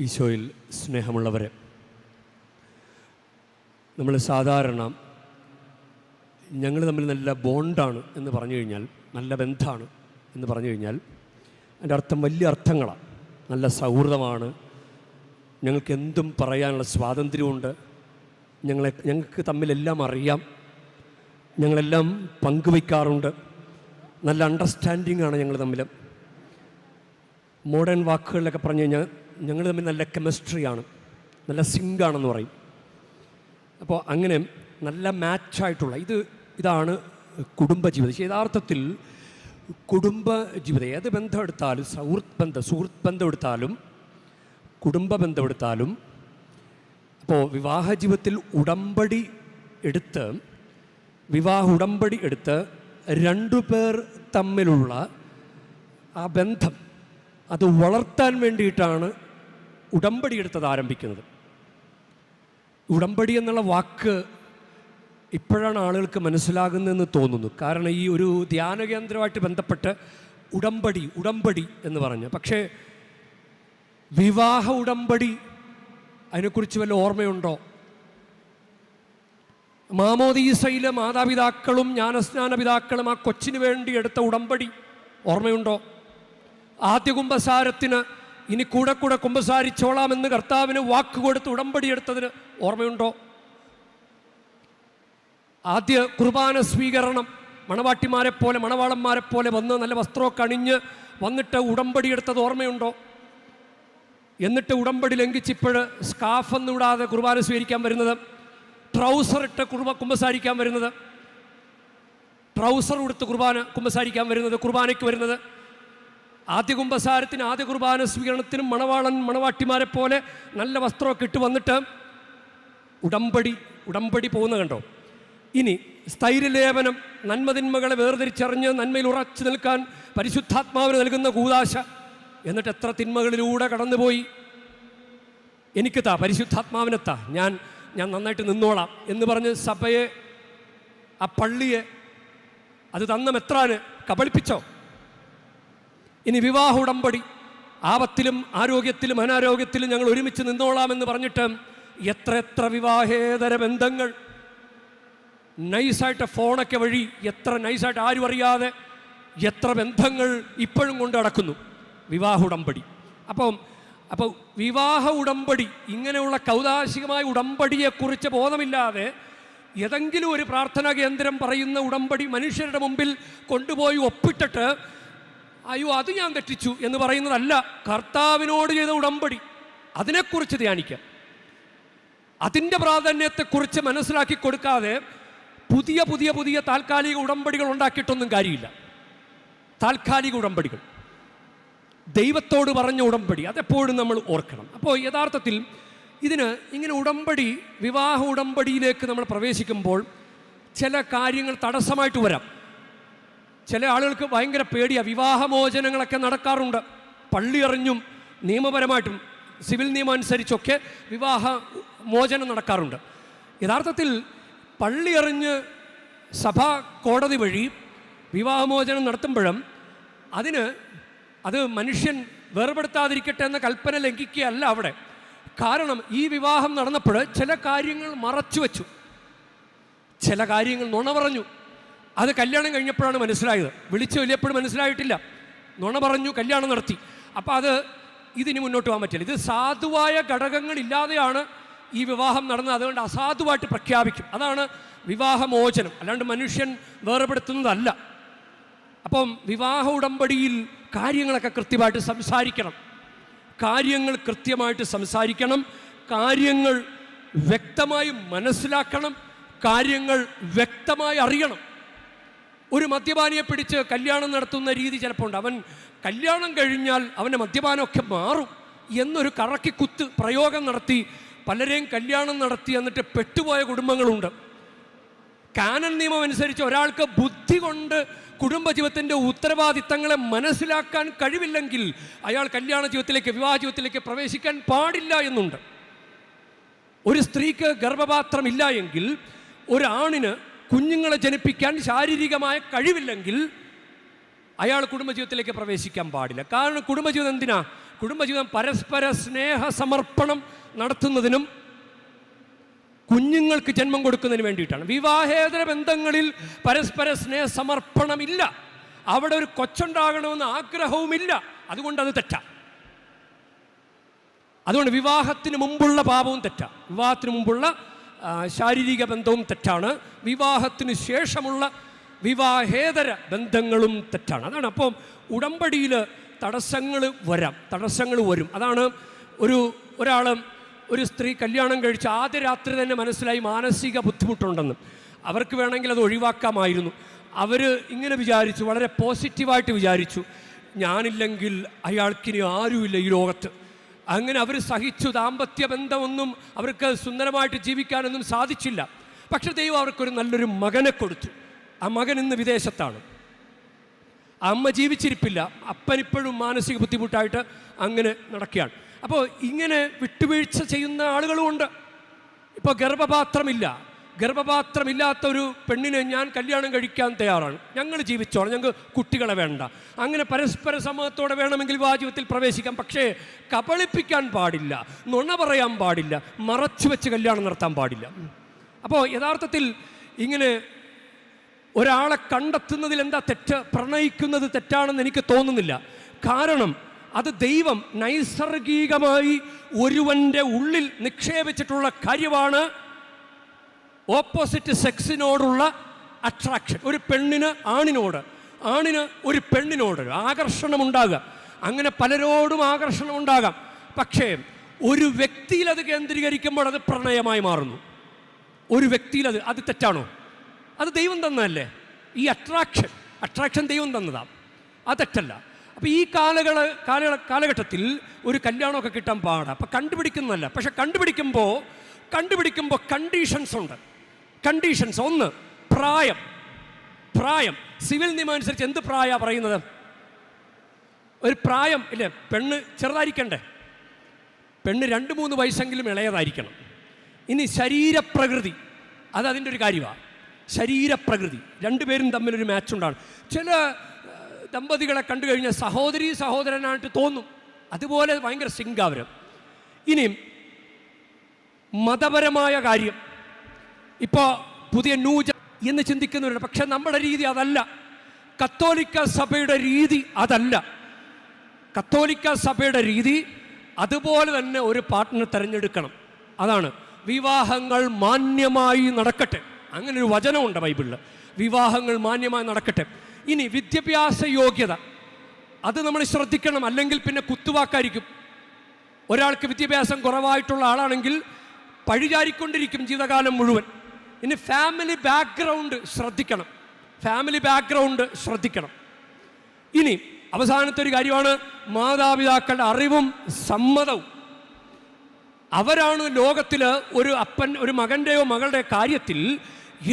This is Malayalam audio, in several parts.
ഈശോയിൽ സ്നേഹമുള്ളവരെ നമ്മൾ സാധാരണ ഞങ്ങൾ തമ്മിൽ നല്ല ബോണ്ടാണ് എന്ന് പറഞ്ഞു കഴിഞ്ഞാൽ നല്ല ബന്ധമാണ് എന്ന് പറഞ്ഞു കഴിഞ്ഞാൽ അതിന്റെ അർത്ഥം വലിയ അർത്ഥങ്ങളാണ്. നല്ല സൗഹൃദമാണ്. ഞങ്ങൾക്ക് എന്തും പറയാനുള്ള സ്വാതന്ത്ര്യമുണ്ട്. ഞങ്ങളെ ഞങ്ങൾക്ക് തമ്മിലെല്ലാം അറിയാം. ഞങ്ങളെല്ലാം പങ്കുവയ്ക്കാറുണ്ട്. നല്ല അണ്ടർസ്റ്റാൻഡിംഗ് ആണ് ഞങ്ങൾ തമ്മിൽ. മോഡേൺ വാക്കുകളിലൊക്കെ പറഞ്ഞു കഴിഞ്ഞാൽ ഞങ്ങൾ തമ്മിൽ നല്ല കെമിസ്ട്രിയാണ് നല്ല സിങ്കാണെന്ന് പറയും. അപ്പോൾ അങ്ങനെ നല്ല മാച്ചായിട്ടുള്ള ഇത് ഇതാണ് കുടുംബജീവിതം. ജീവിതം യഥാർത്ഥത്തിൽ കുടുംബ ജീവിതം ഏത് ബന്ധം എടുത്താലും സൗഹൃദ് ബന്ധം സുഹൃത്ത് ബന്ധം എടുത്താലും കുടുംബ ബന്ധം എടുത്താലും അപ്പോൾ വിവാഹ ജീവിതത്തിൽ ഉടമ്പടി എടുത്ത് വിവാഹ ഉടമ്പടി എടുത്ത് രണ്ടു പേർ തമ്മിലുള്ള ആ ബന്ധം അത് വളർത്താൻ വേണ്ടിയിട്ടാണ് ഉടമ്പടി എടുത്തത് ആരംഭിക്കുന്നത്. ഉടമ്പടി എന്നുള്ള വാക്ക് ഇപ്പോഴാണ് ആളുകൾക്ക് മനസ്സിലാകുന്നതെന്ന് തോന്നുന്നു. കാരണം ഈ ഒരു ധ്യാന കേന്ദ്രമായിട്ട് ബന്ധപ്പെട്ട് ഉടമ്പടി ഉടമ്പടി എന്ന് പറഞ്ഞു. പക്ഷേ വിവാഹ ഉടമ്പടി അതിനെക്കുറിച്ച് വല്ല ഓർമ്മയുണ്ടോ? മാമോദീസയിലെ മാതാപിതാക്കളും ജ്ഞാനസ്നാന പിതാക്കളും ആ കൊച്ചിന് വേണ്ടി എടുത്ത ഉടമ്പടി ഓർമ്മയുണ്ടോ? ആദ്യ കുംഭസാരത്തിന് ഇനി കൂടെ കൂടെ കുമ്പസാരിച്ചോളാമെന്ന് കർത്താവിന് വാക്ക് കൊടുത്ത് ഉടമ്പടി എടുത്തതിന് ഓർമ്മയുണ്ടോ? ആദ്യ കുർബാന സ്വീകരണം മണവാട്ടിമാരെ പോലെ മണവാളന്മാരെ പോലെ വന്ന് നല്ല വസ്ത്രമൊക്കെ അണിഞ്ഞ് വന്നിട്ട് ഉടമ്പടി എടുത്തത് ഓർമ്മയുണ്ടോ? എന്നിട്ട് ഉടമ്പടി ലംഘിച്ചിപ്പോൾ സ്കാഫൊന്നും ഇടാതെ കുർബാന സ്വീകരിക്കാൻ വരുന്നത് ട്രൗസർ ഇട്ട് കുർബ കുമ്പസാരിക്കാൻ വരുന്നത് ട്രൗസർ ഉടുത്ത് കുർബാന കുമ്പസാരിക്കാൻ വരുന്നത് കുർബാനയ്ക്ക് വരുന്നത് ആദ്യ കുംഭസാരത്തിന് ആദ്യ കുർബാന സ്വീകരണത്തിനും മണവാളൻ മണവാട്ടിമാരെ പോലെ നല്ല വസ്ത്രമൊക്കെ ഇട്ട് വന്നിട്ട് ഉടമ്പടി ഉടമ്പടി പോകുന്ന കണ്ടോ? ഇനി സ്ഥൈര്യലേപനം നന്മതിന്മകളെ വേർതിരിച്ചറിഞ്ഞ് നന്മയിൽ ഉറച്ചു നിൽക്കാൻ പരിശുദ്ധാത്മാവിന് നൽകുന്ന കൂതാശ എന്നിട്ട് എത്ര തിന്മകളിലൂടെ കടന്നുപോയി? എനിക്ക് താ പരിശുദ്ധാത്മാവിനെത്താ. ഞാൻ ഞാൻ നന്നായിട്ട് നിന്നോളാം എന്ന് പറഞ്ഞ് സഭയെ ആ പള്ളിയെ അത് തന്ന മെത്രാന് കബളിപ്പിച്ചോ? ഇനി വിവാഹ ഉടമ്പടി. ആപത്തിലും ആരോഗ്യത്തിലും അനാരോഗ്യത്തിലും ഞങ്ങൾ ഒരുമിച്ച് നിന്നോളാമെന്ന് പറഞ്ഞിട്ട് എത്ര എത്ര വിവാഹേതര ബന്ധങ്ങൾ. നൈസായിട്ട് ഫോണൊക്കെ വഴി എത്ര നൈസായിട്ട് ആരും അറിയാതെ എത്ര ബന്ധങ്ങൾ ഇപ്പോഴും കൊണ്ട് നടക്കുന്നു. വിവാഹ ഉടമ്പടി. അപ്പം അപ്പോൾ വിവാഹ ഉടമ്പടി ഇങ്ങനെയുള്ള കൗതാശികമായ ഉടമ്പടിയെക്കുറിച്ച് ബോധമില്ലാതെ ഏതെങ്കിലും ഒരു പ്രാർത്ഥനാ കേന്ദ്രം പറയുന്ന ഉടമ്പടി മനുഷ്യരുടെ മുമ്പിൽ കൊണ്ടുപോയി ഒപ്പിട്ടിട്ട് അയ്യോ അത് ഞാൻ തെറ്റിച്ചു എന്ന് പറയുന്നതല്ല. കർത്താവിനോട് ചെയ്ത ഉടമ്പടി. അതിനെക്കുറിച്ച് ധ്യാനിക്കാം. അതിന്റെ പ്രാധാന്യത്തെക്കുറിച്ച് മനസ്സിലാക്കി കൊടുക്കാതെ പുതിയ പുതിയ പുതിയ താൽക്കാലിക ഉടമ്പടികൾ ഉണ്ടാക്കിയിട്ടൊന്നും കാര്യമില്ല. താൽക്കാലിക ഉടമ്പടികൾ. ദൈവത്തോട് പറഞ്ഞ ഉടമ്പടി അതെപ്പോഴും നമ്മൾ ഓർക്കണം. അപ്പോൾ യഥാർത്ഥത്തിൽ ഇതിന് ഇങ്ങനെ ഉടമ്പടി വിവാഹ ഉടമ്പടിയിലേക്ക് നമ്മൾ പ്രവേശിക്കുമ്പോൾ ചില കാര്യങ്ങൾ തടസ്സമായിട്ട് വരാം. ചില ആളുകൾക്ക് ഭയങ്കര പേടിയാണ് വിവാഹമോചനങ്ങളൊക്കെ നടക്കാറുണ്ട്. പള്ളി നിയമപരമായിട്ടും സിവിൽ നിയമം അനുസരിച്ചൊക്കെ വിവാഹ മോചനം നടക്കാറുണ്ട്. യഥാർത്ഥത്തിൽ പള്ളി അറിഞ്ഞ് സഭാ കോടതി വഴി വിവാഹമോചനം നടത്തുമ്പോഴും അതിന് അത് മനുഷ്യൻ വേർപെടുത്താതിരിക്കട്ടെ എന്ന കൽപ്പന ലംഘിക്കുകയല്ല അവിടെ. കാരണം ഈ വിവാഹം നടന്നപ്പോൾ ചില കാര്യങ്ങൾ മറച്ചു വച്ചു ചില കാര്യങ്ങൾ നുണ പറഞ്ഞു. അത് കല്യാണം കഴിഞ്ഞപ്പോഴാണ് മനസ്സിലായത്. വിളിച്ചു വലിയപ്പോഴും മനസ്സിലായിട്ടില്ല. നുണ പറഞ്ഞു കല്യാണം നടത്തി. അപ്പോൾ അത് ഇതിന് മുന്നോട്ട് പോകാൻ പറ്റില്ല. ഇത് സാധുവായ ഘടകങ്ങളില്ലാതെയാണ് ഈ വിവാഹം നടന്നത്. അതുകൊണ്ട് അസാധുവായിട്ട് പ്രഖ്യാപിക്കും. അതാണ് വിവാഹമോചനം. അല്ലാണ്ട് മനുഷ്യൻ വേർപെടുത്തുന്നതല്ല. അപ്പം വിവാഹ ഉടമ്പടിയിൽ കാര്യങ്ങളൊക്കെ കൃത്യമായിട്ട് സംസാരിക്കണം. കാര്യങ്ങൾ കൃത്യമായിട്ട് സംസാരിക്കണം. കാര്യങ്ങൾ വ്യക്തമായി മനസ്സിലാക്കണം. കാര്യങ്ങൾ വ്യക്തമായി അറിയണം. ഒരു മദ്യപാനിയെ പിടിച്ച് കല്യാണം നടത്തുന്ന രീതി ചിലപ്പോൾ ഉണ്ട്. അവൻ കല്യാണം കഴിഞ്ഞാൽ അവന്റെ മദ്യപാനമൊക്കെ മാറും എന്നൊരു കറക്കി കുത്ത് പ്രയോഗം നടത്തി പലരെയും കല്യാണം നടത്തി എന്നിട്ട് പെട്ടുപോയ കുടുംബങ്ങളുണ്ട്. കാനൻ നിയമം അനുസരിച്ച് ഒരാൾക്ക് ബുദ്ധി കൊണ്ട് കുടുംബജീവിതത്തിന്റെ ഉത്തരവാദിത്തങ്ങളെ മനസ്സിലാക്കാൻ കഴിവില്ലെങ്കിൽ അയാൾ കല്യാണ ജീവിതത്തിലേക്ക് വിവാഹ ജീവിതത്തിലേക്ക് പ്രവേശിക്കാൻ പാടില്ല എന്നുണ്ട്. ഒരു സ്ത്രീക്ക് ഗർഭപാത്രമില്ല എങ്കിൽ ഒരാണിന് കുഞ്ഞുങ്ങളെ ജനിപ്പിക്കാൻ ശാരീരികമായ കഴിവില്ലെങ്കിൽ അയാൾ കുടുംബജീവിതത്തിലേക്ക് പ്രവേശിക്കാൻ പാടില്ല. കാരണം കുടുംബജീവിതം എന്തിനാ? കുടുംബജീവിതം പരസ്പര സ്നേഹ സമർപ്പണം നടത്തുന്നതിനും കുഞ്ഞുങ്ങൾക്ക് ജന്മം കൊടുക്കുന്നതിന് വേണ്ടിയിട്ടാണ്. വിവാഹേതര ബന്ധങ്ങളിൽ പരസ്പര സ്നേഹ സമർപ്പണമില്ല. അവിടെ ഒരു കൊച്ചുണ്ടാകണമെന്ന് ആഗ്രഹവുമില്ല. അതുകൊണ്ട് അത് തെറ്റാം. അതുകൊണ്ട് വിവാഹത്തിന് മുമ്പുള്ള പാപവും തെറ്റാം. വിവാഹത്തിന് മുമ്പുള്ള ശാരീരിക ബന്ധവും തെറ്റാണ്. വിവാഹത്തിന് ശേഷമുള്ള വിവാഹേതര ബന്ധങ്ങളും തെറ്റാണ്. അതാണ് അപ്പം ഉടമ്പടിയിൽ തടസ്സങ്ങൾ വരാം. തടസ്സങ്ങൾ വരും. അതാണ് ഒരു ഒരാൾ ഒരു സ്ത്രീ കല്യാണം കഴിച്ച് ആദ്യ രാത്രി തന്നെ മനസ്സിലായി മാനസിക ബുദ്ധിമുട്ടുണ്ടെന്ന്. അവർക്ക് വേണമെങ്കിൽ അത് ഒഴിവാക്കാമായിരുന്നു. അവർ ഇങ്ങനെ വിചാരിച്ചു വളരെ പോസിറ്റീവായിട്ട് വിചാരിച്ചു. ഞാനില്ലെങ്കിൽ അയാൾക്കിനി ആരുമില്ല ഈ ലോകത്ത്. അങ്ങനെ അവർ സഹിച്ചു. ദാമ്പത്യ ബന്ധമൊന്നും അവർക്ക് സുന്ദരമായിട്ട് ജീവിക്കാനൊന്നും സാധിച്ചില്ല. പക്ഷെ ദൈവം അവർക്കൊരു നല്ലൊരു മകനെ കൊടുത്തു. ആ മകൻ ഇന്ന് വിദേശത്താണ്. അമ്മ ജീവിച്ചിരിപ്പില്ല. അപ്പനിപ്പോഴും മാനസിക ബുദ്ധിമുട്ടായിട്ട് അങ്ങനെ നടക്കുകയാണ്. അപ്പോൾ ഇങ്ങനെ വിട്ടുവീഴ്ച ചെയ്യുന്ന ആളുകളുമുണ്ട്. ഇപ്പോൾ ഗർഭപാത്രമില്ല. ഗർഭപാത്രമില്ലാത്ത ഒരു പെണ്ണിനെ ഞാൻ കല്യാണം കഴിക്കാൻ തയ്യാറാണ്. ഞങ്ങൾ ജീവിച്ചോളാം. ഞങ്ങൾക്ക് കുട്ടികളെ വേണ്ട. അങ്ങനെ പരസ്പര സമൂഹത്തോടെ വേണമെങ്കിൽ വിവാഹ പ്രവേശിക്കാം. പക്ഷേ കബളിപ്പിക്കാൻ പാടില്ല. നുണ പറയാൻ പാടില്ല. മറച്ചു വെച്ച് കല്യാണം നടത്താൻ പാടില്ല. അപ്പോൾ യഥാർത്ഥത്തിൽ ഇങ്ങനെ ഒരാളെ കണ്ടെത്തുന്നതിൽ എന്താ തെറ്റ്? പ്രണയിക്കുന്നത് തെറ്റാണെന്ന് എനിക്ക് തോന്നുന്നില്ല. കാരണം അത് ദൈവം നൈസർഗികമായി ഒരുവന്റെ ഉള്ളിൽ നിക്ഷേപിച്ചിട്ടുള്ള കാര്യമാണ് ഓപ്പോസിറ്റ് സെക്സിനോടുള്ള അട്രാക്ഷൻ. ഒരു പെണ്ണിന് ആണിനോട് ആണിന് ഒരു പെണ്ണിനോട് ആകർഷണം ഉണ്ടാകുക അങ്ങനെ പലരോടും ആകർഷണം ഉണ്ടാകാം പക്ഷേ ഒരു വ്യക്തിയിൽ അത് കേന്ദ്രീകരിക്കുമ്പോൾ അത് പ്രണയമായി മാറുന്നു. ഒരു വ്യക്തിയിൽ അത് അത് തെറ്റാണോ? അത് ദൈവം തന്നതല്ലേ? ഈ അട്രാക്ഷൻ അട്രാക്ഷൻ ദൈവം തന്നതാണ് അത് തെറ്റല്ല. അപ്പോൾ ഈ കാലകൾ കാല കാലഘട്ടത്തിൽ ഒരു കല്യാണമൊക്കെ കിട്ടാൻ പാടാം. അപ്പം കണ്ടുപിടിക്കുന്നതല്ല. പക്ഷെ കണ്ടുപിടിക്കുമ്പോൾ കണ്ടുപിടിക്കുമ്പോൾ കണ്ടീഷൻസ് ഉണ്ട്. കണ്ടീഷൻസ് ഒന്ന് പ്രായം. പ്രായം. സിവിൽ നിയമം അനുസരിച്ച് എന്ത് പ്രായ പറയുന്നത്? ഒരു പ്രായം ഇല്ലേ? പെണ്ണ് ചെറുതായിരിക്കണ്ടേ? പെണ്ണ് രണ്ട് മൂന്ന് വയസ്സെങ്കിലും ഇളയതായിരിക്കണം. ഇനി ശരീരപ്രകൃതി അത് അതിന്റെ ഒരു കാര്യമാണ് ശരീരപ്രകൃതി രണ്ടുപേരും തമ്മിലൊരു മാച്ച് ഉണ്ടാണ് ചില ദമ്പതികളെ കണ്ടു കഴിഞ്ഞാൽ സഹോദരി സഹോദരനായിട്ട് തോന്നും. അതുപോലെ ഭയങ്കര സിംഗാവരം. ഇനിയും മതപരമായ കാര്യം. ഇപ്പോൾ പുതിയ നൂജ എന്ന് ചിന്തിക്കുന്നവരുണ്ട്. പക്ഷെ നമ്മുടെ രീതി അതല്ല. കത്തോലിക്ക സഭയുടെ രീതി അതല്ല. കത്തോലിക്ക സഭയുടെ രീതി അതുപോലെ തന്നെ ഒരു പാർട്ട്ണർ തിരഞ്ഞെടുക്കണം. അതാണ്. വിവാഹങ്ങൾ മാന്യമായി നടക്കട്ടെ. അങ്ങനെ ഒരു വചനമുണ്ട് ബൈബിളിൽ വിവാഹങ്ങൾ മാന്യമായി നടക്കട്ടെ. ഇനി വിദ്യാഭ്യാസ യോഗ്യത. അത് നമ്മൾ ശ്രദ്ധിക്കണം. അല്ലെങ്കിൽ പിന്നെ കുത്തുവാക്കായിരിക്കും. ഒരാൾക്ക് വിദ്യാഭ്യാസം കുറവായിട്ടുള്ള ആളാണെങ്കിൽ പഴിചാരിക്കൊണ്ടിരിക്കും ജീവിതകാലം മുഴുവൻ. ഇനി ഫാമിലി ബാക്ക്ഗ്രൗണ്ട് ശ്രദ്ധിക്കണം. ഫാമിലി ബാക്ക്ഗ്രൗണ്ട് ശ്രദ്ധിക്കണം. ഇനി അവസാനത്തെ ഒരു കാര്യമാണ് മാതാപിതാക്കളുടെ അറിവും സമ്മതവും. അവരാണ് ലോകത്തിൽ ഒരു അപ്പൻ ഒരു മകന്റെയോ മകളുടെ കാര്യത്തിൽ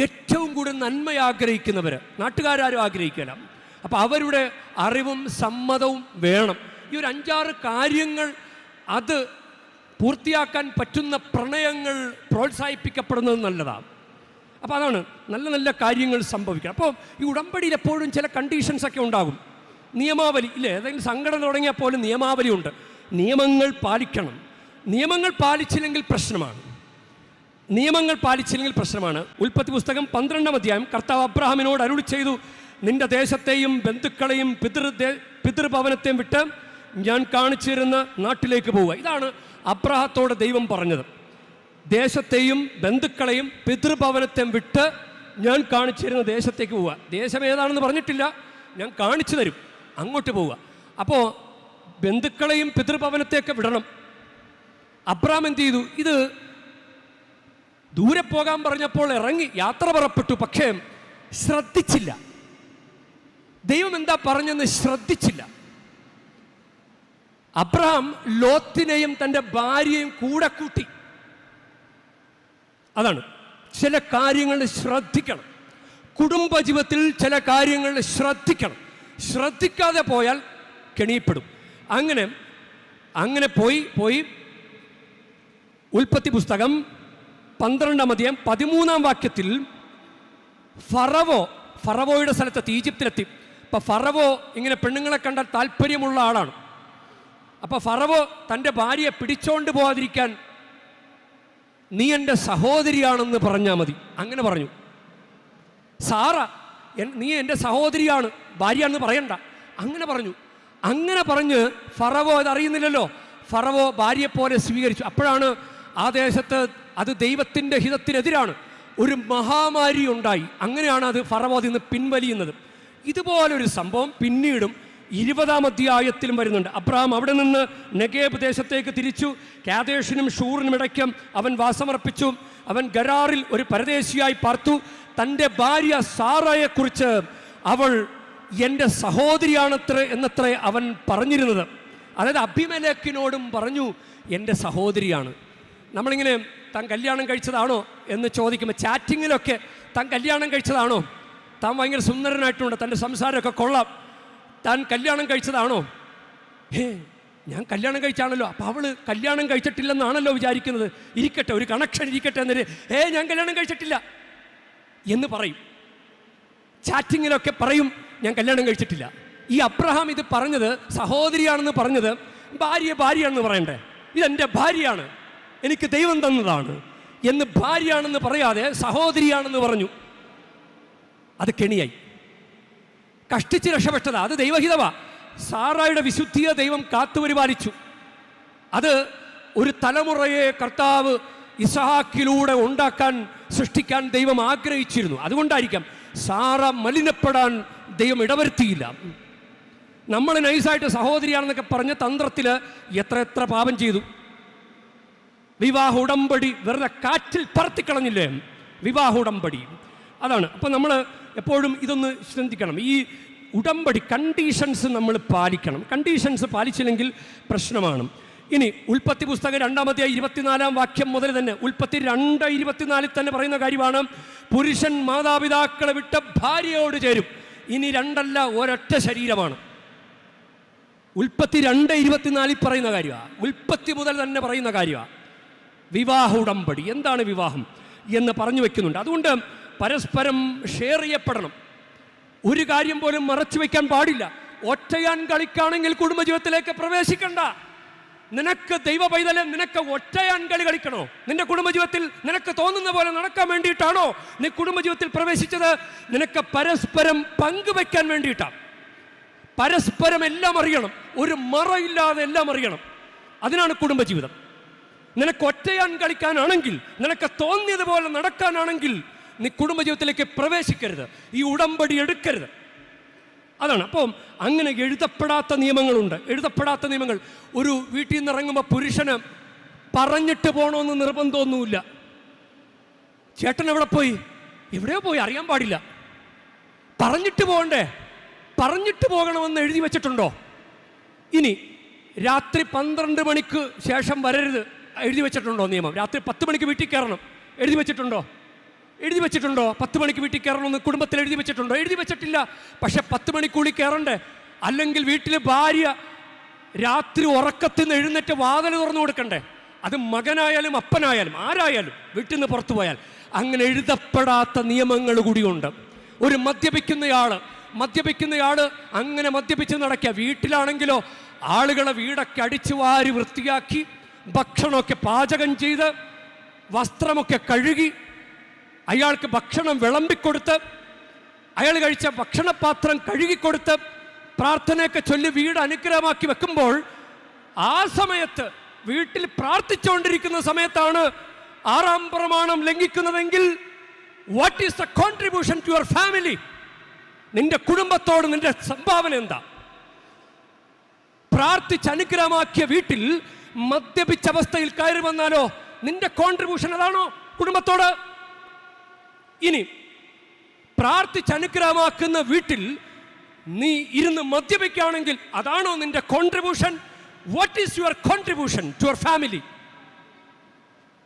ഏറ്റവും കൂടുതൽ നന്മ ആഗ്രഹിക്കുന്നവർ നാട്ടുകാരും ആഗ്രഹിക്കില്ല. അപ്പോൾ അവരുടെ അറിവും സമ്മതവും വേണം. ഈ ഒരു അഞ്ചാറ് കാര്യങ്ങൾ അത് പൂർത്തിയാക്കാൻ പറ്റുന്ന പ്രണയങ്ങൾ പ്രോത്സാഹിപ്പിക്കപ്പെടുന്നത് നല്ലതാണ് അപ്പോൾ അതാണ് നല്ല നല്ല കാര്യങ്ങൾ സംഭവിക്കുക അപ്പോൾ ഈ ഉടമ്പടിയിൽ എപ്പോഴും ചില കണ്ടീഷൻസ് ഒക്കെ ഉണ്ടാകും. നിയമാവലി ഇല്ലേ? ഏതെങ്കിലും സംഘടന തുടങ്ങിയാൽ പോലും നിയമാവലി ഉണ്ട്. നിയമങ്ങൾ പാലിക്കണം. നിയമങ്ങൾ പാലിച്ചില്ലെങ്കിൽ പ്രശ്നമാണ്. നിയമങ്ങൾ പാലിച്ചില്ലെങ്കിൽ പ്രശ്നമാണ്. ഉൽപ്പത്തി പുസ്തകം പന്ത്രണ്ടാം അധ്യായം കർത്താവ് അബ്രഹാമിനോട് അരുളി ചെയ്തു നിന്റെ ദേശത്തെയും ബന്ധുക്കളെയും പിതൃ പിതൃഭവനത്തെയും വിട്ട് ഞാൻ കാണിച്ചിരുന്ന നാട്ടിലേക്ക് പോവുക. ഇതാണ് അബ്രഹത്തോട് ദൈവം പറഞ്ഞത്. ദേശത്തെയും ബന്ധുക്കളെയും പിതൃഭവനത്തെയും വിട്ട് ഞാൻ കാണിച്ചിരുന്ന ദേശത്തേക്ക് പോവുക. ദേശം ഏതാണെന്ന് പറഞ്ഞിട്ടില്ല. ഞാൻ കാണിച്ചു തരും. അങ്ങോട്ട് പോവുക. അപ്പോൾ ബന്ധുക്കളെയും പിതൃഭവനത്തെയൊക്കെ വിടണം. അബ്രാം എന്ത് ചെയ്തു? ഇത് ദൂരെ പോകാൻ പറഞ്ഞപ്പോൾ ഇറങ്ങി യാത്ര പുറപ്പെട്ടു. പക്ഷേ ശ്രദ്ധിച്ചില്ല. ദൈവം എന്താ പറഞ്ഞെന്ന് ശ്രദ്ധിച്ചില്ല. അബ്രഹാം ലോത്തിനെയും തന്റെ ഭാര്യയും കൂടെ കൂട്ടി. അതാണ്. ചില കാര്യങ്ങൾ ശ്രദ്ധിക്കണം. കുടുംബജീവിതത്തിൽ ചില കാര്യങ്ങൾ ശ്രദ്ധിക്കണം. ശ്രദ്ധിക്കാതെ പോയാൽ കെണിയപ്പെടും അങ്ങനെ അങ്ങനെ പോയി പോയി. ഉൽപ്പത്തി പുസ്തകം പന്ത്രണ്ടാം അധ്യായം പതിമൂന്നാം വാക്യത്തിൽ ഫറവോ ഫറവോയുടെ സ്ഥലത്തെത്തി ഈജിപ്തിലെത്തി. അപ്പം ഫറവോ ഇങ്ങനെ പെണ്ണുങ്ങളെ കണ്ടാൽ താല്പര്യമുള്ള ആളാണ്. അപ്പോൾ ഫറവോ തന്റെ ഭാര്യയെ പിടിച്ചോണ്ട് പോകാതിരിക്കാൻ നീ എന്റെ സഹോദരിയാണെന്ന് പറഞ്ഞാൽ മതി. അങ്ങനെ പറഞ്ഞു. സാറ നീ എന്റെ സഹോദരിയാണ് ഭാര്യയാണെന്ന് പറയണ്ട. അങ്ങനെ പറഞ്ഞു. അങ്ങനെ പറഞ്ഞ് ഫറവോ അത് അറിയുന്നില്ലല്ലോ. ഫറവോ ഭാര്യയെപ്പോലെ സ്വീകരിച്ചു. അപ്പോഴാണ് ആ ദേശത്ത് അത് ദൈവത്തിന്റെ ഹിതത്തിനെതിരാണ് ഒരു മഹാമാരി ഉണ്ടായി. അങ്ങനെയാണ് അത് ഫറവോ അതിൽ നിന്ന് പിൻവലിയുന്നത്. ഇതുപോലൊരു സംഭവം പിന്നീടും ഇരുപതാം അധ്യായത്തിലും വരുന്നുണ്ട്. അബ്രഹാം അവിടെ നിന്ന് നെഗേബ് ദേശത്തേക്ക് തിരിച്ചു. കാതേഷിനും ഷൂറിനും ഇടയ്ക്കും അവൻ വാസമർപ്പിച്ചു. അവൻ ഗരാറിൽ ഒരു പരദേശിയായി പാർത്തു. തന്റെ ഭാര്യ സാറയെക്കുറിച്ച് അവൾ എന്റെ സഹോദരിയാണത്ര എന്നത്രേ അവൻ പറഞ്ഞിരുന്നത്. അതായത് അഭിമലേഖിനോടും പറഞ്ഞു എന്റെ സഹോദരിയാണ്. നമ്മളിങ്ങനെ തൻ കല്യാണം കഴിച്ചതാണോ? എന്ന് ചോദിക്കുമ്പോൾ ചാറ്റിങ്ങിലൊക്കെ തൻ കല്യാണം കഴിച്ചതാണോ? താൻ ഭയങ്കര സുന്ദരനായിട്ടുണ്ട്. തന്റെ സംസാരമൊക്കെ കൊള്ളാം. താൻ കല്യാണം കഴിച്ചതാണോ? ഏ ഞാൻ കല്യാണം കഴിച്ചാണല്ലോ. അപ്പോൾ അവൾ കല്യാണം കഴിച്ചിട്ടില്ലെന്നാണല്ലോ വിചാരിക്കുന്നത്. ഇരിക്കട്ടെ ഒരു കണക്ഷൻ ഇരിക്കട്ടെ എന്നൊരു ഏ ഞാൻ കല്യാണം കഴിച്ചിട്ടില്ല. എന്ന് പറയും. ചാറ്റിങ്ങിലൊക്കെ പറയും ഞാൻ കല്യാണം കഴിച്ചിട്ടില്ല. ഈ അബ്രഹാം ഇത് പറഞ്ഞത് സഹോദരിയാണെന്ന് പറഞ്ഞത് ഭാര്യ ഭാര്യയാണെന്ന് പറയണ്ടേ? ഇതെന്റെ ഭാര്യയാണ്. എനിക്ക് ദൈവം തന്നതാണ്. എന്ന് ഭാര്യയാണെന്ന് പറയാതെ സഹോദരിയാണെന്ന് പറഞ്ഞു. അത് കെണിയായി. കഷ്ടിച്ച് രക്ഷപ്പെട്ടതാ. അത് ദൈവഹിതവാ സാറായുടെ വിശുദ്ധിയെ ദൈവം കാത്തുപരിപാലിച്ചു അത് ഒരു തലമുറയെ കർത്താവ് ഇസഹാക്കിലൂടെ ഉണ്ടാക്കാൻ സൃഷ്ടിക്കാൻ ദൈവം ആഗ്രഹിച്ചിരുന്നു. അതുകൊണ്ടായിരിക്കാം സാറ മലിനപ്പെടാൻ ദൈവം ഇടവരുത്തിയില്ല. നമ്മൾ നൈസായിട്ട് സഹോദരിയാണെന്നൊക്കെ പറഞ്ഞ തന്ത്രത്തിൽ എത്ര എത്ര പാപം ചെയ്തു. വിവാഹ ഉടമ്പടി വെറുതെ കാറ്റിൽ പറത്തിക്കളഞ്ഞില്ലേ? വിവാഹ ഉടമ്പടി. അതാണ്. അപ്പം നമ്മൾ എപ്പോഴും ഇതൊന്ന് ശ്രദ്ധിക്കണം. ഈ ഉടമ്പടി കണ്ടീഷൻസ് നമ്മൾ പാലിക്കണം. കണ്ടീഷൻസ് പാലിച്ചില്ലെങ്കിൽ പ്രശ്നമാണ്. ഇനി ഉൽപ്പത്തി പുസ്തകം രണ്ടാമത്തെ ഇരുപത്തിനാലാം വാക്യം മുതൽ തന്നെ ഉൽപ്പത്തി രണ്ട് ഇരുപത്തിനാലിൽ തന്നെ പറയുന്ന കാര്യമാണ്. പുരുഷൻ മാതാപിതാക്കളെ വിട്ട ഭാര്യയോട് ചേരും. ഇനി രണ്ടല്ല ഒരൊറ്റ ശരീരമാണ്. ഉൽപ്പത്തി രണ്ട് ഇരുപത്തിനാലിൽ പറയുന്ന കാര്യമാണ് ഉൽപ്പത്തി മുതൽ തന്നെ പറയുന്ന കാര്യമാണ് വിവാഹ ഉടമ്പടി. എന്താണ് വിവാഹം എന്ന് പറഞ്ഞു വെക്കുന്നുണ്ട്. അതുകൊണ്ട് പരസ്പരം ഷെയർ ചെയ്യപ്പെടണം. ഒരു കാര്യം പോലും മറച്ചു വയ്ക്കാൻ പാടില്ല. ഒറ്റയാൻ കളിക്കാണെങ്കിൽ കുടുംബജീവിതത്തിലേക്ക് പ്രവേശിക്കണ്ട. നിനക്ക് ദൈവ പൈതലെ നിനക്ക് ഒറ്റയാൻ കളി കളിക്കണോ? നിന്റെ കുടുംബജീവിതത്തിൽ നിനക്ക് തോന്നുന്ന പോലെ നടക്കാൻ വേണ്ടിയിട്ടാണോ? നീ കുടുംബജീവിതത്തിൽ പ്രവേശിച്ചത്? നിനക്ക് പരസ്പരം പങ്കുവെക്കാൻ വേണ്ടിയിട്ടാണ് പരസ്പരം എല്ലാം അറിയണം. ഒരു മറയില്ലാതെ എല്ലാം അറിയണം. അതിനാണ് കുടുംബജീവിതം. നിനക്ക് ഒറ്റയാൻ കളിക്കാനാണെങ്കിൽ നിനക്ക് തോന്നിയതുപോലെ നടക്കാനാണെങ്കിൽ നീ കുടുംബജീവിതത്തിലേക്ക് പ്രവേശിക്കരുത്. ഈ ഉടമ്പടി എടുക്കരുത്. അതാണ്. അപ്പം അങ്ങനെ എഴുതപ്പെടാത്ത നിയമങ്ങളുണ്ട്. എഴുതപ്പെടാത്ത നിയമങ്ങൾ. ഒരു വീട്ടിൽ നിന്ന് ഇറങ്ങുമ്പോൾ പുരുഷന് പറഞ്ഞിട്ട് പോകണമെന്ന് നിർബന്ധമൊന്നുമില്ല. ചേട്ടൻ എവിടെ പോയി? എവിടെയോ പോയി. അറിയാൻ പാടില്ല. പറഞ്ഞിട്ട് പോകണ്ടേ? പറഞ്ഞിട്ട് പോകണമെന്ന് എഴുതി വെച്ചിട്ടുണ്ടോ? ഇനി രാത്രി പന്ത്രണ്ട് മണിക്ക് ശേഷം വരരുത്. എഴുതി വെച്ചിട്ടുണ്ടോ നിയമം? രാത്രി പത്ത് മണിക്ക് വീട്ടിൽ കയറണം. എഴുതി വെച്ചിട്ടുണ്ടോ? എഴുതി വെച്ചിട്ടുണ്ടോ? പത്ത് മണിക്ക് വീട്ടിൽ കയറണമെന്ന് കുടുംബത്തിൽ എഴുതി വെച്ചിട്ടുണ്ടോ? എഴുതി വെച്ചിട്ടില്ല. പക്ഷെ പത്ത് മണിക്കുള്ളിൽ കയറണ്ടേ? അല്ലെങ്കിൽ വീട്ടിലെ ഭാര്യ രാത്രി ഉറക്കത്തിൽ നിന്ന് എഴുന്നേറ്റ് വാതിൽ തുറന്നു കൊടുക്കണ്ടേ? അത് മകനായാലും അപ്പനായാലും ആരായാലും വീട്ടിൽ നിന്ന് പുറത്തു പോയാൽ അങ്ങനെ എഴുതപ്പെടാത്ത നിയമങ്ങൾ കൂടിയുണ്ട്. ഒരു മദ്യപിക്കുന്നയാൾ മദ്യപിക്കുന്നയാൾ അങ്ങനെ മദ്യപിച്ച് നടക്കുക വീട്ടിലാണെങ്കിലോ ആളുകളെ വീടൊക്കെ അടിച്ചു വാരി വൃത്തിയാക്കി ഭക്ഷണമൊക്കെ പാചകം ചെയ്ത് വസ്ത്രമൊക്കെ കഴുകി അയാൾക്ക് ഭക്ഷണം വിളമ്പിക്കൊടുത്ത് അയാൾ കഴിച്ച ഭക്ഷണപാത്രം കഴുകിക്കൊടുത്ത് പ്രാർത്ഥനയൊക്കെ ചൊല്ലി വീട് അനുഗ്രഹമാക്കി വെക്കുമ്പോൾ ആ സമയത്ത് വീട്ടിൽ പ്രാർത്ഥിച്ചുകൊണ്ടിരിക്കുന്ന സമയത്താണ് ആറാം പ്രമാണം ലംഘിക്കുന്നതെങ്കിൽ what is the contribution to your family നിന്റെ കുടുംബത്തോട് നിന്റെ സംഭാവന എന്താ? പ്രാർത്ഥിച്ച് അനുഗ്രഹമാക്കിയ വീട്ടിൽ മദ്യപിച്ച അവസ്ഥയിൽ കയറി വന്നാലോ? നിന്റെ കോൺട്രിബ്യൂഷൻ അതാണോ കുടുംബത്തോട്? ഇനി പ്രാർത്ഥിച്ച് അനുഗ്രഹമാക്കുന്ന വീട്ടിൽ നീ ഇരുന്ന് മദ്യപിക്കുകയാണെങ്കിൽ അതാണോ നിന്റെ contribution what is your contribution to your family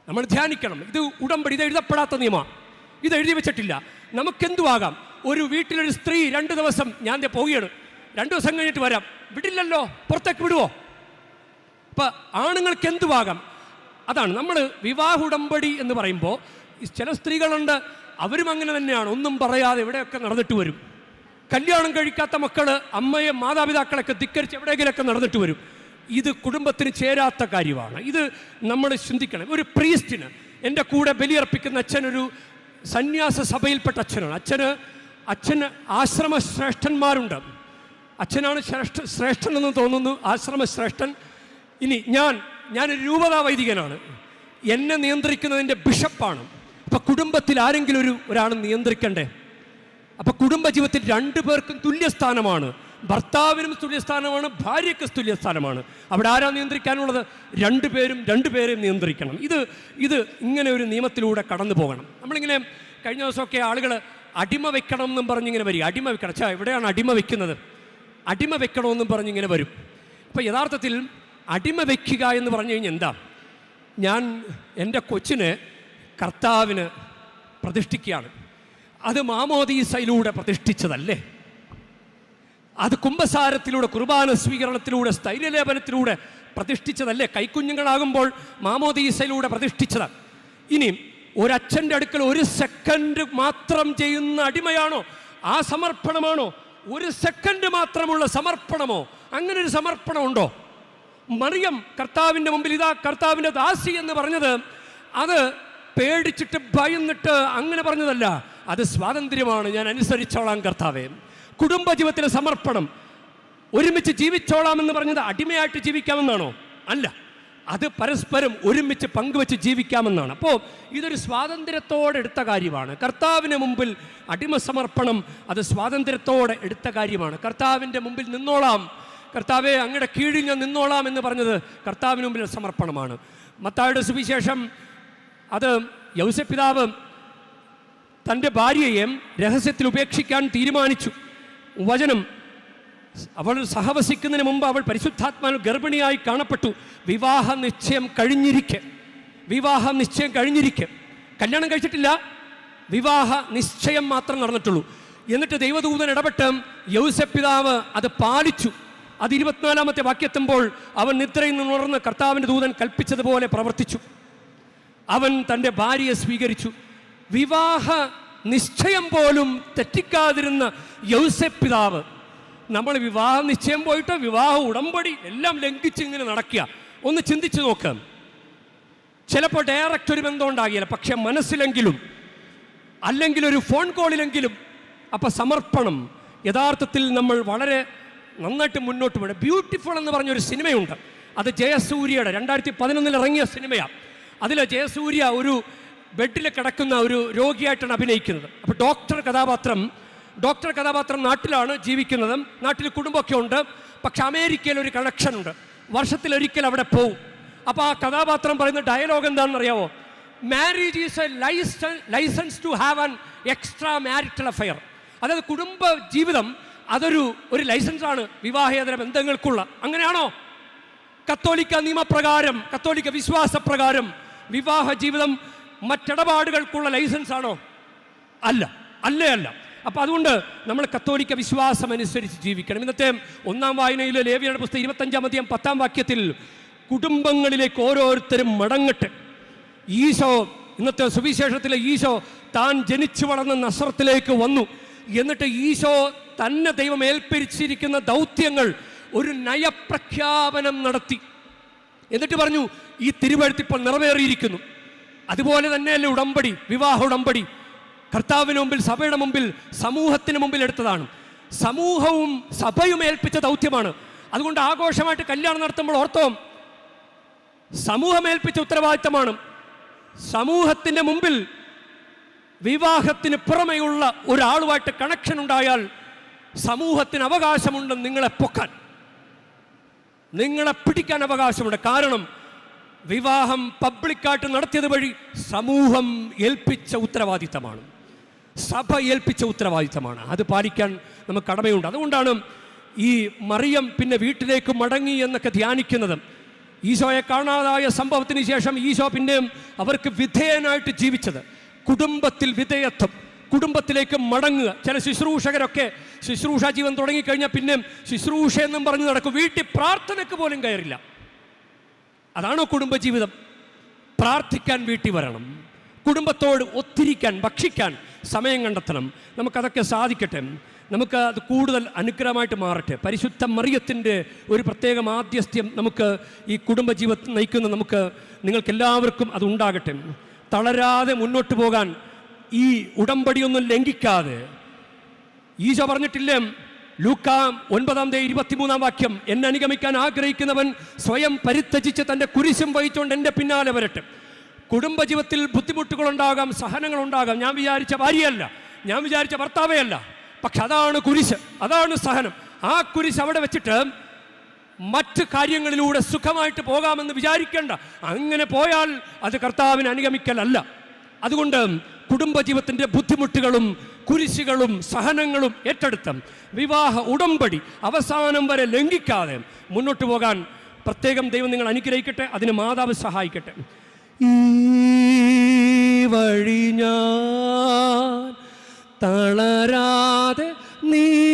നമ്മൾ ധ്യാനിക്കണം. ഇത് ഉടമ്പടി ഇത് എഴുതപ്പെടാത്ത നിയമമാണ് ഇത് എഴുതി വെച്ചിട്ടില്ല. നമുക്കെന്തുവാകാം? ഒരു വീട്ടിലൊരു സ്ത്രീ രണ്ട് ദിവസം ഞാൻ പോവുകയാണ്. രണ്ട് ദിവസം കഴിഞ്ഞിട്ട് വരാം. വിടില്ലല്ലോ? പുറത്തേക്ക് വിടുവോ? അപ്പൊ ആണുങ്ങൾക്ക് എന്തുവാകാം? അതാണ്. നമ്മൾ വിവാഹ ഉടമ്പടി എന്ന് പറയുമ്പോൾ ചില സ്ത്രീകളുണ്ട് അവരും അങ്ങനെ തന്നെയാണ്. ഒന്നും പറയാതെ എവിടെയൊക്കെ നടന്നിട്ട് വരും. കല്യാണം കഴിക്കാത്ത മക്കൾ അമ്മയെ മാതാപിതാക്കളൊക്കെ ധിക്കരിച്ച് എവിടെയെങ്കിലൊക്കെ നടന്നിട്ട് വരും. ഇത് കുടുംബത്തിന് ചേരാത്ത കാര്യമാണ്. ഇത് നമ്മൾ ചിന്തിക്കണം. ഒരു പ്രീസ്റ്റിന് എന്റെ കൂടെ ബലിയർപ്പിക്കുന്ന അച്ഛനൊരു സന്യാസ സഭയിൽപ്പെട്ട അച്ഛനാണ്. അച്ഛന് അച്ഛന് ആശ്രമ ശ്രേഷ്ഠന്മാരുണ്ട് അച്ഛനാണ് ശ്രേഷ്ഠ എന്ന് തോന്നുന്നു. ആശ്രമ ശ്രേഷ്ഠൻ ഇനി ഞാൻ ഞാനൊരു രൂപതാ വൈദികനാണ്. എന്നെ നിയന്ത്രിക്കുന്നതിന്റെ ബിഷപ്പാണ്. അപ്പം കുടുംബത്തിൽ ആരെങ്കിലും ഒരു ഒരാൾ നിയന്ത്രിക്കണ്ടേ? അപ്പൊ കുടുംബജീവിതത്തിൽ രണ്ടു പേർക്കും തുല്യസ്ഥാനമാണ്. ഭർത്താവിനും തുല്യസ്ഥാനമാണ് ഭാര്യയ്ക്ക് തുല്യസ്ഥാനമാണ്. അവിടെ ആരാ നിയന്ത്രിക്കാനുള്ളത്? രണ്ടുപേരും രണ്ടുപേരെയും നിയന്ത്രിക്കണം. ഇത് ഇത് ഇങ്ങനെ ഒരു നിയമത്തിലൂടെ കടന്നു പോകണം. നമ്മളിങ്ങനെ കഴിഞ്ഞ ദിവസമൊക്കെ ആളുകൾ അടിമ വെക്കണം എന്നും പറഞ്ഞിങ്ങനെ വരിക അടിമ വെക്കണം. അച്ഛാ എവിടെയാണ് അടിമ വെക്കുന്നത്? അടിമ വെക്കണമെന്നും പറഞ്ഞിങ്ങനെ വരും. അപ്പോൾ യഥാർത്ഥത്തിൽ അടിമ വെക്കുക എന്ന് പറഞ്ഞു കഴിഞ്ഞാൽ എന്താ? ഞാൻ എന്റെ കൊച്ചിനെ കർത്താവിന് പ്രതിഷ്ഠിക്കുകയാണ്. അത് മാമോദീസയിലൂടെ പ്രതിഷ്ഠിച്ചതല്ലേ? അത് കുംഭസാരത്തിലൂടെ കുർബാന സ്വീകരണത്തിലൂടെ സ്ഥൈര്യലേപനത്തിലൂടെ പ്രതിഷ്ഠിച്ചതല്ലേ? കൈക്കുഞ്ഞുങ്ങളാകുമ്പോൾ മാമോദീസയിലൂടെ പ്രതിഷ്ഠിച്ചത്. ഇനി ഒരച്ഛന്റെ അടുക്കൽ ഒരു സെക്കൻഡ് മാത്രം ചെയ്യുന്ന അടിമയാണോ? ആ സമർപ്പണമാണോ? ഒരു സെക്കൻഡ് മാത്രമുള്ള സമർപ്പണമോ? അങ്ങനെ ഒരു സമർപ്പണമുണ്ടോ? മറിയം കർത്താവിന്റെ മുമ്പിൽ ഇതാ കർത്താവിന്റെ ദാസി എന്ന് പറഞ്ഞത് അത് പേടിച്ചിട്ട് ഭയന്നിട്ട് അങ്ങനെ പറഞ്ഞതല്ല. അത് സ്വാതന്ത്ര്യമാണ്. ഞാൻ അനുസരിച്ചോളാം കർത്താവേ. കുടുംബജീവിതത്തിലെ സമർപ്പണം. ഒരുമിച്ച് ജീവിച്ചോളാം എന്ന് പറഞ്ഞത് അടിമയായിട്ട് ജീവിക്കാമെന്നാണോ? അല്ല. അത് പരസ്പരം ഒരുമിച്ച് പങ്കുവെച്ച് ജീവിക്കാമെന്നാണ്. അപ്പോൾ ഇതൊരു സ്വാതന്ത്ര്യത്തോടെ എടുത്ത കാര്യമാണ്. കർത്താവിന് മുമ്പിൽ അടിമ സമർപ്പണം അത് സ്വാതന്ത്ര്യത്തോടെ എടുത്ത കാര്യമാണ്. കർത്താവിന്റെ മുമ്പിൽ നിന്നോളാം. കർത്താവെ അങ്ങയുടെ കീഴിൽ ഞാൻ നിന്നോളാം എന്ന് പറഞ്ഞത് കർത്താവിന് മുമ്പിൽ സമർപ്പണമാണ്. മത്തായുടെ സുവിശേഷം അത് യൗസപിതാവ് തന്റെ ഭാര്യയെ രഹസ്യത്തിൽ ഉപേക്ഷിക്കാൻ തീരുമാനിച്ചു. വചനം അവൾ സഹവസിക്കുന്നതിന് മുമ്പ് അവൾ പരിശുദ്ധാത്മാവിൽ ഗർഭിണിയായി കാണപ്പെട്ടു. വിവാഹ നിശ്ചയം കഴിഞ്ഞിരിക്കെ. വിവാഹ നിശ്ചയം കഴിഞ്ഞിരിക്കെ. കല്യാണം കഴിച്ചിട്ടില്ല. വിവാഹ നിശ്ചയം മാത്രം നടന്നിട്ടുള്ളൂ. എന്നിട്ട് ദൈവദൂതൻ ഇടപെട്ട് യൗസപിതാവ് അത് പാലിച്ചു. അത് ഇരുപത്തിനാലാമത്തെ വാക്യത്തുമ്പോൾ അവൻ നിദ്രയിൽ നിന്ന് ഉണർന്ന് കർത്താവിന്റെ ദൂതൻ കൽപ്പിച്ചതുപോലെ പ്രവർത്തിച്ചു. അവൻ തന്റെ ഭാര്യയെ സ്വീകരിച്ചു. വിവാഹ നിശ്ചയം പോലും തെറ്റിക്കാതിരുന്ന യൗസഫ് പിതാവ്. നമ്മൾ വിവാഹ നിശ്ചയം പോയിട്ട് വിവാഹ ഉടമ്പടി എല്ലാം ലംഘിച്ച് ഇങ്ങനെ നടക്കുക. ഒന്ന് ചിന്തിച്ചു നോക്കാം. ചിലപ്പോൾ ഡയറക്റ്റ് ഒരു ബന്ധം ഉണ്ടാകില്ല. പക്ഷെ മനസ്സിലെങ്കിലും അല്ലെങ്കിൽ ഒരു ഫോൺ കോളിലെങ്കിലും അപ്പം സമർപ്പണം. യഥാർത്ഥത്തിൽ നമ്മൾ വളരെ നന്നായിട്ട് മുന്നോട്ട് പോകണം ബ്യൂട്ടിഫുൾ എന്ന് പറഞ്ഞൊരു സിനിമയുണ്ട്. അത് ജയസൂര്യയുടെ രണ്ടായിരത്തി പതിനൊന്നിൽ ഇറങ്ങിയ സിനിമയാണ് അതിൽ ജയസൂര്യ ഒരു ബെഡിൽ കിടക്കുന്ന ഒരു രോഗിയായിട്ടാണ് അഭിനയിക്കുന്നത്. അപ്പോൾ ഡോക്ടർ കഥാപാത്രം ഡോക്ടർ കഥാപാത്രം നാട്ടിലാണ് ജീവിക്കുന്നത്. നാട്ടിൽ കുടുംബമൊക്കെ ഉണ്ട്. പക്ഷെ അമേരിക്കയിൽ ഒരു കണക്ഷൻ ഉണ്ട്. വർഷത്തിൽ ഒരിക്കൽ അവിടെ പോവും. അപ്പോൾ ആ കഥാപാത്രം പറയുന്ന ഡയലോഗ് എന്താണെന്ന് അറിയാമോ marriage is a licence to have an extra marital affair അതായത് കുടുംബ ജീവിതം അതൊരു ഒരു ലൈസൻസാണ് വിവാഹേതര ബന്ധങ്ങൾക്കുള്ള. അങ്ങനെയാണോ? കത്തോലിക്ക നിയമപ്രകാരം കത്തോലിക്ക വിശ്വാസപ്രകാരം വിവാഹ ജീവിതം മറ്റിടപാടുകൾക്കുള്ള ലൈസൻസ് ആണോ അല്ല. അല്ലേ അല്ല. അപ്പം അതുകൊണ്ട് നമ്മൾ കത്തോലിക്ക വിശ്വാസം അനുസരിച്ച് ജീവിക്കണം. ഇന്നത്തെ ഒന്നാം വായനയിലെ ലേവിയുടെ പുസ്തകം ഇരുപത്തഞ്ചാം അധ്യായം പത്താം വാക്യത്തിൽ കുടുംബങ്ങളിലേക്ക് ഓരോരുത്തരും മടങ്ങട്ടെ. ഈശോ ഇന്നത്തെ സുവിശേഷത്തിലെ ഈശോ താൻ ജനിച്ചു വളർന്ന നസ്രത്തിലേക്ക് വന്നു. എന്നിട്ട് ഈശോ തന്നെ ദൈവം ഏൽപ്പിച്ചിരിക്കുന്ന ദൗത്യങ്ങൾ ഒരു നയപ്രഖ്യാപനം നടത്തി. എന്നിട്ട് പറഞ്ഞു ഈ തിരുവഴുത്ത് ഇപ്പോൾ നിറവേറിയിരിക്കുന്നു. അതുപോലെ തന്നെയല്ലേ ഉടമ്പടി വിവാഹ ഉടമ്പടി. കർത്താവിന് മുമ്പിൽ സഭയുടെ മുമ്പിൽ സമൂഹത്തിന് മുമ്പിൽ എടുത്തതാണ്. സമൂഹവും സഭയും ഏൽപ്പിച്ച ദൗത്യമാണ്. അതുകൊണ്ട് ആഘോഷമായിട്ട് കല്യാണം നടത്തുമ്പോൾ ഓർത്തോം സമൂഹം ഏൽപ്പിച്ച ഉത്തരവാദിത്തമാണ്. സമൂഹത്തിന്റെ മുമ്പിൽ വിവാഹത്തിന് പുറമെയുള്ള ഒരാളുമായിട്ട് കണക്ഷൻ ഉണ്ടായാൽ സമൂഹത്തിന് അവകാശമുണ്ടെന്ന് നിങ്ങളെ പൊക്കാൻ. നിങ്ങളെ പിടിക്കാൻ അവകാശമുണ്ട്. കാരണം വിവാഹം പബ്ലിക്കായിട്ട് നടത്തിയത് വഴി സമൂഹം ഏൽപ്പിച്ച ഉത്തരവാദിത്തമാണ്. സഭ ഏൽപ്പിച്ച ഉത്തരവാദിത്തമാണ്. അത് പാലിക്കാൻ നമുക്ക് കടമയുണ്ട്. അതുകൊണ്ടാണ് ഈ മറിയം പിന്നെ വീട്ടിലേക്ക് മടങ്ങി എന്നൊക്കെ ധ്യാനിക്കുന്നത്. ഈശോയെ കാണാതായ സംഭവത്തിന് ശേഷം ഈശോ പിന്നെയും അവർക്ക് വിധേയനായിട്ട് ജീവിച്ചത്. കുടുംബത്തിൽ വിധേയത്വം. കുടുംബത്തിലേക്ക് മടങ്ങുക. ചില ശുശ്രൂഷകരൊക്കെ ശുശ്രൂഷ ജീവൻ തുടങ്ങിക്കഴിഞ്ഞാൽ പിന്നെ ശുശ്രൂഷ എന്നും പറഞ്ഞ് നടക്കും. വീട്ടിൽ പ്രാർത്ഥനയ്ക്ക് പോലും കയറില്ല. അതാണോ കുടുംബജീവിതം? പ്രാർത്ഥിക്കാൻ വീട്ടിൽ വരണം. കുടുംബത്തോട് ഒത്തിരിക്കാൻ ഭക്ഷിക്കാൻ സമയം കണ്ടെത്തണം. നമുക്കതൊക്കെ സാധിക്കട്ടെ. നമുക്ക് അത് കൂടുതൽ അനുഗ്രഹമായിട്ട് മാറട്ടെ. പരിശുദ്ധ മറിയത്തിന്റെ ഒരു പ്രത്യേക മാധ്യസ്ഥ്യം നമുക്ക് ഈ കുടുംബജീവിതം നയിക്കുന്ന നമുക്ക് നിങ്ങൾക്കെല്ലാവർക്കും അത് ഉണ്ടാകട്ടെ. തളരാതെ മുന്നോട്ട് പോകാൻ ഈ ഉടമ്പടിയൊന്നും ലംഘിക്കാതെ. ഈശോ പറഞ്ഞിട്ടില്ലേ ലൂക്ക ഒൻപതാം തീയതി ഇരുപത്തിമൂന്നാം വാക്യം എന്നെ അനുഗമിക്കാൻ ആഗ്രഹിക്കുന്നവൻ സ്വയം പരിത്യജിച്ച് തന്റെ കുരിശും വഹിച്ചുകൊണ്ട് എന്റെ പിന്നാലെ വരട്ടെ. കുടുംബജീവിതത്തിൽ ബുദ്ധിമുട്ടുകളുണ്ടാകാം സഹനങ്ങളുണ്ടാകാം. ഞാൻ വിചാരിച്ച ഭാര്യയല്ല ഞാൻ വിചാരിച്ച ഭർത്താവേ അല്ല പക്ഷെ അതാണ് കുരിശ് അതാണ് സഹനം. ആ കുരിശ് അവിടെ വെച്ചിട്ട് മറ്റ് കാര്യങ്ങളിലൂടെ സുഖമായിട്ട് പോകാമെന്ന് വിചാരിക്കേണ്ട. അങ്ങനെ പോയാൽ അത് കർത്താവിന് അനുഗമിക്കലല്ല. അതുകൊണ്ട് കുടുംബജീവിതത്തിന്റെ ബുദ്ധിമുട്ടുകളും കുരിശുകളും സഹനങ്ങളും ഏറ്റെടുത്ത. വിവാഹ ഉടമ്പടി അവസാനം വരെ ലംഘിക്കാതെ മുന്നോട്ട് പോകാൻ പ്രത്യേകം ദൈവം നിങ്ങൾ അനുഗ്രഹിക്കട്ടെ അതിന് മാതാവ് സഹായിക്കട്ടെ. ഈ വഴി ഞാൻ തളരാതെ നീങ്ങാനാ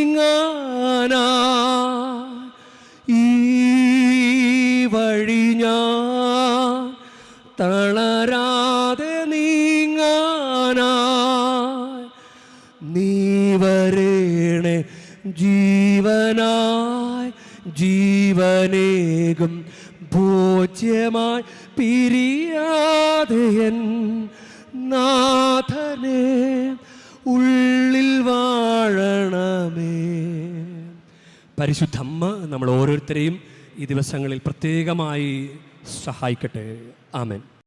ജീവനേകും ഭോജ്യമായി പിരിയാതെയൻ നാഥനെ ഉള്ളിൽ വാഴണമേ. പരിശുദ്ധമ്മ നമ്മൾ ഓരോരുത്തരെയും ഈ ദിവസങ്ങളിൽ പ്രത്യേകമായി സഹായിക്കട്ടെ. ആമേൻ.